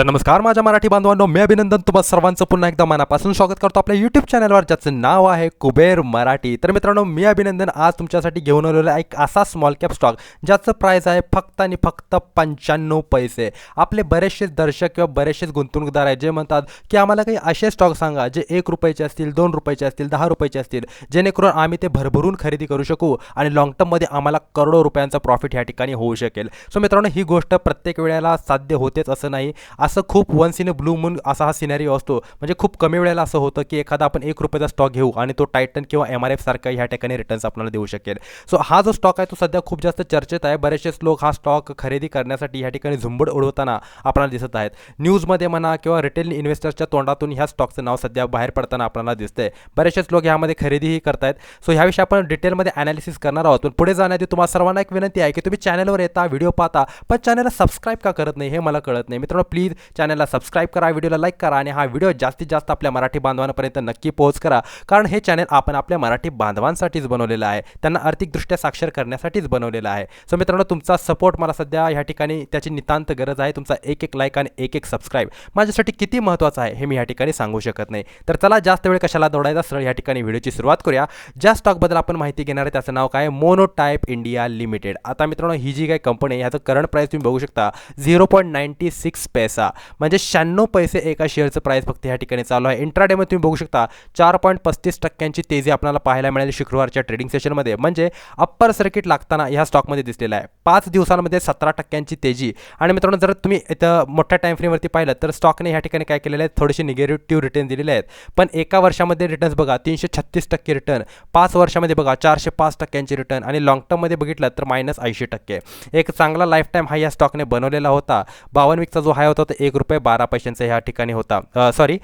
तर नमस्कार माझ्या मराठी बांधवांनो मी अभिनंदन तुम्हा सर्वांचं. पुन्हा एकदा मनापासून स्वागत करतो आपल्या यूट्यूब चॅनलवर ज्याचं नाव आहे कुबेर मराठी. तर मित्रांनो मी अभिनंदन आज तुमच्यासाठी घेऊन आलेला एक असा स्मॉल कॅप स्टॉक ज्याचं प्राईस आहे फक्त आणि फक्त पंच्याण्णव पैसे. आपले बरेचसे दर्शक किंवा बरेचसेच गुंतवणूकदार आहेत जे म्हणतात की आम्हाला काही असे स्टॉक सांगा जे एक रुपयाचे असतील दोन रुपयाचे असतील दहा रुपयाचे असतील जेणेकरून आम्ही ते भरभरून खरेदी करू शकू आणि लॉंग टर्ममध्ये आम्हाला करोडो रुपयांचा प्रॉफिट या ठिकाणी होऊ शकेल. सो मित्रांनो ही गोष्ट प्रत्येक वेळेला साध्य होतेच असं नाही. असं खूप once in a blue moon असा हा सिनेरिओ असतो. म्हणजे खूप कमी वेळेला असं होतं की एखादा आपण एक रुपयाचा स्टॉक घेऊ आणि तो टायटन किंवा एम आर एफ सारखा ह्या ठिकाणी रिटर्न्स आपल्याला देऊ शकेल. सो हा जो स्टॉक आहे तो सध्या खूप जास्त चर्चेत आहे. बरेचसेच लोक हा स्टॉक खरेदी करण्यासाठी ह्या ठिकाणी झुंबड उडवताना आपल्याला दिसत आहेत. न्यूजमध्ये म्हणा किंवा रिटेल इन्व्हेस्टर्सच्या तोंडातून ह्या स्टॉकचं नाव सध्या बाहेर पडताना आपल्याला दिसतंय. बरेचसेच लोक ह्यामध्ये खरेदीही करतायत. सो ह्याविषयी आपण डिटेलमध्ये अनालिसिस करणार आहोत. पण पुढे जाण्याआधी तुम्हाला सर्वांना एक विनंती आहे की तुम्ही चॅनलवर येता व्हिडिओ पाहता पण चॅनलला सबस्क्राईब का करत नाही हे मला कळत नाही. मित्रांनो प्लीज चॅनलला सबस्क्राईब करा व्हिडिओला लाईक करा आणि हा व्हिडिओ जास्तीत जास्त आपल्या मराठी बांधवांपर्यंत नक्की पोहोच करा. कारण हे चॅनल आपण आपल्या मराठी बांधवांसाठीच बनवलेलं आहे. त्यांना आर्थिकदृष्ट्या साक्षर करण्यासाठीच बनवलेलं आहे. सो मित्रांनो तुमचा सपोर्ट मला सध्या ह्या ठिकाणी त्याची नितांत गरज आहे. तुमचा एक एक लाईक आणि एक एक सबस्क्राईब माझ्यासाठी किती महत्त्वाचं आहे हे मी ह्या ठिकाणी सांगू शकत नाही. तर चला जास्त वेळ कशाला दौडायचा सरळ ह्या ठिकाणी व्हिडिओची सुरुवात करूया. ज्या स्टॉकबद्दल आपण माहिती घेणार आहे त्याचं नाव काय? मोनो टाईप इंडिया लिमिटेड आता मित्रांनो ही जी काही कंपनी आहे ह्याचं करंट प्राईस तुम्ही बघू शकता झिरो पॉईंट नाईन्टी सिक्स पैसा म्हणजे शहाण्णव पैसे एका शेअरचं प्राईस फक्त ह्या ठिकाणी चालू आहे. इंट्राडेमध्ये तुम्ही बघू शकता चार पॉईंट पस्तीस टक्क्यांची तेजी आपल्याला पाहायला मिळाली शुक्रवारच्या ट्रेडिंग सेशनमध्ये म्हणजे अप्पर सर्किट लागताना ह्या स्टॉकमध्ये दिसलेला आहे. पाच दिवसांमध्ये सतरा टक्क्यांची तेजी. आणि मित्रांनो जर तुम्ही इथं मोठ्या टाईम फ्रेमवरती पाहिलं तर स्टॉकने ह्या ठिकाणी काय केलेलं आहे? थोडेसे निगेटिव्ह रिटर्न दिलेले आहेत. पण एका वर्षामध्ये रिटर्न्स बघा तीनशे छत्तीस टक्के रिटर्न पाच वर्षामध्ये बघा चारशे पाच टक्क्यांची रिटर्न आणि लॉंग टर्ममध्ये बघितलं तर मायनस ऐंशी टक्के. एक चांगला लाईफ टाईम हा या स्टॉकने बनवलेला होता. बावन्न वीकचा जो हाय होता फक्त एक रुपये बारा पैशांचा ह्या ठिकाणी होता. सॉरी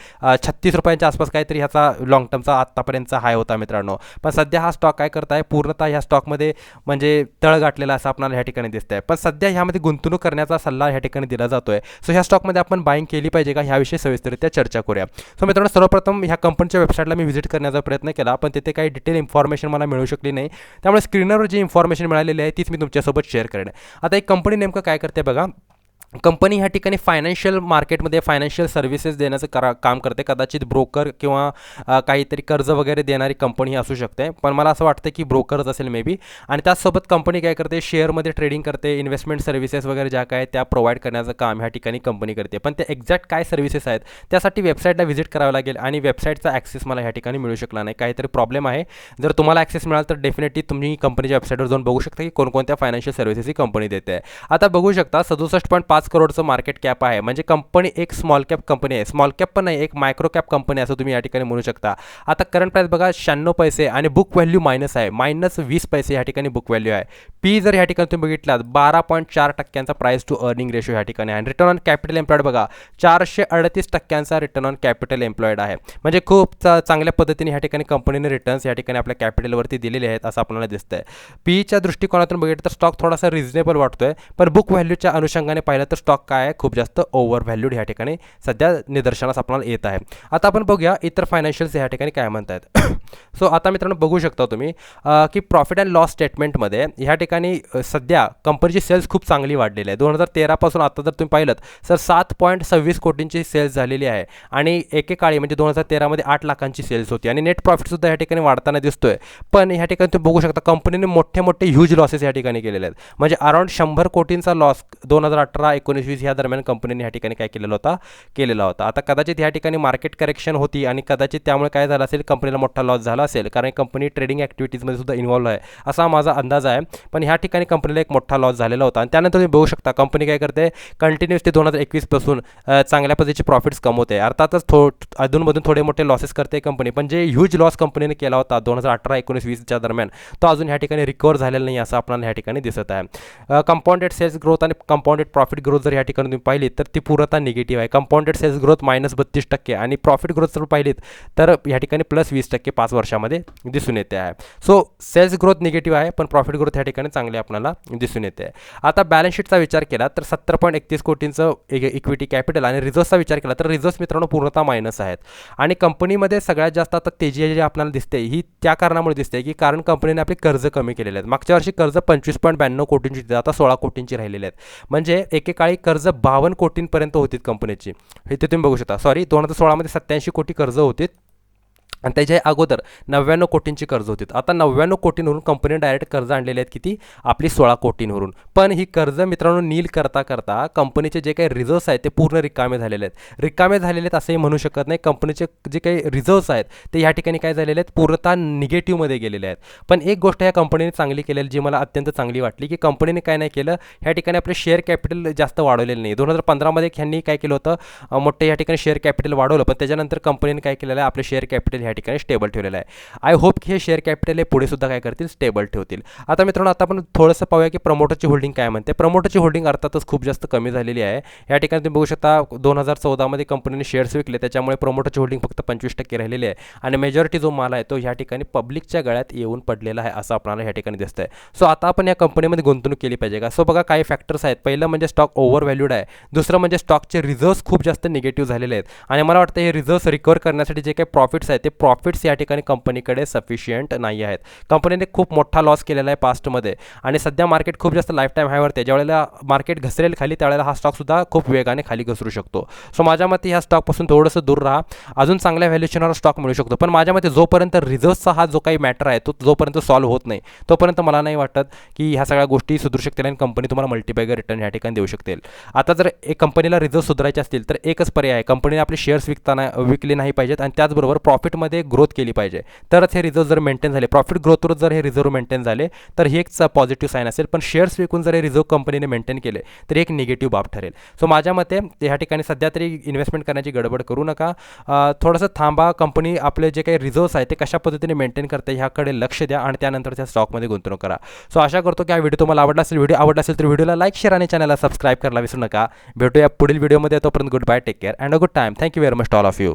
छत्तीस रुपयांच्या आसपास काहीतरी ह्याचा लॉंग टर्मचा आत्तापर्यंतचा हाय होता मित्रांनो. पण सध्या हा स्टॉक काय करत आहे? पूर्णतः ह्या स्टॉकमध्ये म्हणजे तळ गाठलेला असं आपल्याला ह्या ठिकाणी दिसत आहे पण सध्या ह्यामध्ये गुंतवणूक करण्याचा सल्ला ह्या ठिकाणी दिला जातो आहे सो ह्या स्टॉकमध्ये आपण बाईंग केली पाहिजे का? ह्याविषयी सविस्तरित्या चर्चा करूया. सो मित्रांनो सर्वप्रथम ह्या कंपनीच्या वेबसाईटला मी व्हिजिट करण्याचा प्रयत्न केला पण तिथे काही डिटेल इन्फॉर्मेशन मला मिळू शकली नाही. त्यामुळे स्क्रीनवर जी इन्फॉर्मेशन मिळालेली आहे तीच मी तुमच्यासोबत शेअर करेन. आता एक कंपनी नेमकं काय करते बघा? कंपनी ह्या ठिकाणी फायनान्शियल मार्केटमध्ये फायनान्शियल सर्व्हिसेस देण्याचं करा काम करते. कदाचित ब्रोकर किंवा काहीतरी कर्ज वगैरे देणारी कंपनी असू शकते. पण मला असं वाटतं की ब्रोकरच असेल मे बी आणि त्याचसोबत कंपनी काय करते? शेअरमध्ये ट्रेडिंग करते. इन्व्हेस्टमेंट सर्व्हिसेस वगैरे ज्या काय त्या प्रोव्हाइड करण्याचं काम ह्या ठिकाणी कंपनी करते. पण ते एक्झॅक्ट काय सर्व्हिसेस आहेत त्यासाठी वेबसाईटला व्हिजिट करावं लागेल आणि वेबसाईटचा ॲक्सेस मला ह्या ठिकाणी मिळू शकला नाही. काहीतरी प्रॉब्लेम आहे. जर तुम्हाला ॲक्सेस मिळाला तर डेफिनेटली तुम्ही कंपनीच्या वेबसाईटवर जाऊन बघू शकता की कोणकोणत्या फायनान्शियल सर्व्हिसेस ही कंपनी देते. आता बघू शकता सदुसष्ट पॉईंट पाच करोडचं मार्केट कॅप आहे. म्हणजे कंपनी एक स्मॉल कॅप कंपनी आहे. स्मॉल कॅप पण नाही एक मायक्रो कॅप कंपनी असं तुम्ही या ठिकाणी म्हणू शकता. आता करंट प्राईस बघा शहाण्णव पैसे आणि बुक व्हॅल्यू मायनस आहे. मायनस वीस पैसे या ठिकाणी बुक व्हॅल्यू आहे. पी जर या ठिकाणी तुम्ही बघितलात बारा पॉईंट चार टक्क्यांचा प्राईस टू अर्निंग रेशो ह्या ठिकाणी आहे. आणि रिटर्न ऑन कॅपिटल एम्प्लॉईड बघा चारशे अडतीस टक्क्यांचा रिटर्न ऑन कॅपिटल एम्प्लॉईड आहे. म्हणजे खूप चांगल्या पद्धतीने ह्या ठिकाणी कंपनीने रिटर्न्स या ठिकाणी आपल्या कॅपिटलवरती दिलेले आहेत असं आपल्याला दिसतंय. पीच्या दृष्टिकोनातून बघितलं तर स्टॉक थोडासा रिझनेबल वाटतोय. पण बुक व्हॅल्यूच्या अनुषंगाने पाहिलं तर स्टॉक काय आहे? खूप जास्त ओव्हर व्हॅल्यूड ह्या ठिकाणी सध्या निदर्शनास आपल्याला येत आहे. आता आपण बघूया इतर फायनान्शियल्स ह्या ठिकाणी काय म्हणतात सो आता मित्रांनो बघू शकता तुम्ही की प्रॉफिट अँड लॉस स्टेटमेंटमध्ये ह्या ठिकाणी सध्या कंपनीची सेल्स खूप चांगली वाढलेली आहे. दोन हजार तेरापासून आता जर तुम्ही पाहिलं तर सात पॉईंट सव्वीस कोटींची सेल्स झालेली आहे आणि एकेकाळी म्हणजे दोन हजार तेरामध्ये आठ लाखांची सेल्स होती आणि नेट प्रॉफिटसुद्धा ह्या ठिकाणी वाढताना दिसतोय. पण ह्या ठिकाणी तुम्ही बघू शकता कंपनीने मोठे मोठे ह्यूज लॉसेस या ठिकाणी केलेले आहेत. म्हणजे अराउंड शंभर कोटींचा लॉस दोन हजार अठरा एकोणीस वीस ह्या दरम्यान कंपनीने ह्या ठिकाणी काय केलेला होता? केलेला होता. आता कदाचित ह्या ठिकाणी मार्केट करेक्शन होती आणि कदाचित त्यामुळे काय झालं असेल कंपनीला मोठा लॉस झाला असेल. कारण कंपनी ट्रेडिंग ॲक्टिव्हिटीजमध्ये सुद्धा इन्व्हॉल्व आहे. असा माझा अंदाज आहे. पण ह्या ठिकाणी कंपनीला एक मोठा लॉस झालेला होता. आणि त्यानंतर तुम्ही बघू शकता कंपनी काय करते? कंटिन्युअसली दोन हजार एकवीसपासून चांगल्या पद्धतीचे प्रॉफिट्स कमवते. अर्थातच थो अधूनमधून थोडे मोठे लॉसेस करते कंपनी पण जे ह्यूज लॉस कंपनीने केला होता दोन हजार अठरा एकोणीस वीसच्या दरम्यान तो अजून ह्या ठिकाणी रिकवर झालेला नाही असं आपल्याला ह्या ठिकाणी दिसत आहे. कंपाऊंडेड सेल्स ग्रोथ आणि कंपाऊंडेड प्रॉफिट ग्रोथ जर ह्या ठिकाणी तुम्ही पाहिली तर ती पूर्णतः निगेटिव्ह आहे. कंपाऊंडेड सेल्स ग्रोथ मायनस बत्तीस टक्के आणि प्रॉफिट ग्रोथ जर पाहिलीत तर ह्या ठिकाणी प्लस वीस टक्के पाच वर्षामध्ये दिसून येते आहे. सो सेल्स ग्रोथ निगेटिव्ह आहे पण प्रॉफिट ग्रोथ ह्या ठिकाणी चांगली आपल्याला दिसून येते आता बॅलन्स शीटचा विचार केला तर सत्तर पॉईंट एकतीस कोटींचं इक्विटी कॅपिटल आणि रिझर्व्सचा विचार केला तर रिझर्व्स मित्रांनो पूर्णतः मायनस आहेत. आणि कंपनीमध्ये सगळ्यात जास्त आता तेजी जी आपल्याला दिसते ही त्या कारणामुळे दिसते की कारण कंपनीने आपले कर्ज कमी केलेले आहेत. मागच्या वर्षी कर्ज पंचवीस पॉईंट ब्याण्णव कोटींची आता सोळा कोटींची राहिलेले आहेत. म्हणजे एक काळी कर्ज बावन्न कोटींपर्यंत होती कंपनीची हे ते तुम्ही बघू शकता. सॉरी दोन हजार सोळामध्ये सत्याऐंशी कोटी कर्ज होती आणि त्याच्या अगोदर नव्याण्णव कोटींची कर्ज होती. आता नव्याण्णव कोटींवरून कंपनी डायरेक्ट कर्ज आणलेले आहेत किती? आपली सोळा कोटींवरून. पण ही कर्ज मित्रांनो नील करता करता कंपनीचे जे काही रिझर्व्स आहेत ते पूर्ण रिकामे झालेले आहेत. रिकामे झालेले आहेत असंही म्हणू शकत नाही. कंपनीचे जे काही रिझर्व्स आहेत ते या ठिकाणी काय झालेले आहेत? पूर्णतः निगेटिव्हमध्ये गेलेले आहेत. पण एक गोष्ट ह्या कंपनीने चांगली केलेली जी मला अत्यंत चांगली वाटली की कंपनीने काय नाही केलं ह्या ठिकाणी आपले शेअर कॅपिटल जास्त वाढवलेलं नाही. दोन हजार पंधरामध्ये ह्यांनी काय केलं होतं? मोठं या ठिकाणी शेअर कॅपिटल वाढवलं पण त्याच्यानंतर कंपनीने काय केलेलं आहे? आपले शेअर कॅपिटल ह्या ठिकाणी स्टेबल ठेवलेलं आहे. आय होप की हे शेअर कॅपिटल हे पुढे सुद्धा काय करतील? स्टेबल ठेवतील. आता मित्रांनो आता आपण थोडंसं पाहूया की प्रमोटरची होल्डिंग काय म्हणते. प्रमोटरची होल्डिंग अर्थातच खूप जास्त कमी झालेली आहे. या ठिकाणी तुम्ही बघू शकता दोन हजार चौदामध्ये कंपनीने शेअर्स विकले. त्याच्यामुळे प्रमोटरची होल्डिंग फक्त पंचवीस टक्के राहिलेली आहे. आणि मेजॉरिटी जो माल आहे तो ह्या ठिकाणी पब्लिकच्या गळ्यात येऊन पडलेला आहे असं आपल्याला ह्या ठिकाणी दिसतं आहे सो आता आपण या कंपनीमध्ये गुंतवणूक केली पाहिजे का? सो बघा काही फॅक्टर्स आहेत. पहिलं म्हणजे स्टॉक ओव्हर व्हॅल्यूड आहे. दुसरं म्हणजे स्टॉकचे रिझर्व्स खूप जास्त निगेटिव्ह झालेले आहेत. आणि मला वाटतं हे रिझर्व्स रिकवर करण्यासाठी जे काही प्रॉफिट्स आहेत ते प्रॉफिट्स या ठिकाणी कंपनीकडे सफिशियंट नाही आहेत. कंपनीने खूप मोठा लॉस केलेला आहे पास्टमध्ये आणि सध्या मार्केट खूप जास्त लाईफ टाईम हायवरते ज्यावेळेला मार्केट घसरेल खाली त्यावेळेला हा स्टॉकसुद्धा खूप वेगाने खाली घसरू शकतो. सो माझ्या मते ह्या स्टॉकपासून थोडंसं दूर राहा. अजून चांगल्या व्हॅल्युएशनवर स्टॉक मिळू शकतो. पण माझ्या मते जोपर्यंत रिझर्व्सचा हा जो काही मॅटर आहे तो जोपर्यंत सॉल्व्ह होत नाही तोपर्यंत मला नाही वाटत की ह्या सगळ्या गोष्टी सुधरू शकतील आणि कंपनी तुम्हाला मल्टीपॅगर रिटर्न ह्या ठिकाणी देऊ शकतील. आता जर एक कंपनीला रिझर्व सुधारायचे असतील तर एकच पर्याय आहे. कंपनीने आपले शेअर्स विकताना विकले नाही पाहिजेत आणि त्याचबरोबर प्रॉफिटमध्ये ग्रोथ केली पाहिजे. तरच हे रिझर्व जर मेंटेन झाले प्रॉफिट ग्रोथवर जर हे रिझर्व मेंटेन झाले तर हे एक पॉझिटिव्ह साईन असेल. पण शेअर्स विकून जर हे रिझर्व कंपनीने मेंटेन केले तर एक निगेटिव्ह बाब ठरेल. सो माझ्या मते ह्या ठिकाणी सध्या तरी इन्व्हेस्टमेंट करण्याची गडबड करू नका. थोडंसं थांबा. कंपनी आपले जे काही रिझर्व्स आहेत ते कशा पद्धतीने मेंटेन करते ह्याकडे लक्ष द्या आणि त्यानंतर त्या स्टॉकमध्ये गुंतवणूक करा. सो आशा करतो की हा व्हिडिओ तुम्हाला आवडला असेल. व्हिडिओ आवडला असेल तर व्हिडिओला लाईक शेअर आणि चॅनलला सबस्क्राईब करायला विसरू नका. भेटूया पुढील व्हिडिओमध्ये तोपर्यंत good bye take care and a good time thank you very much all of you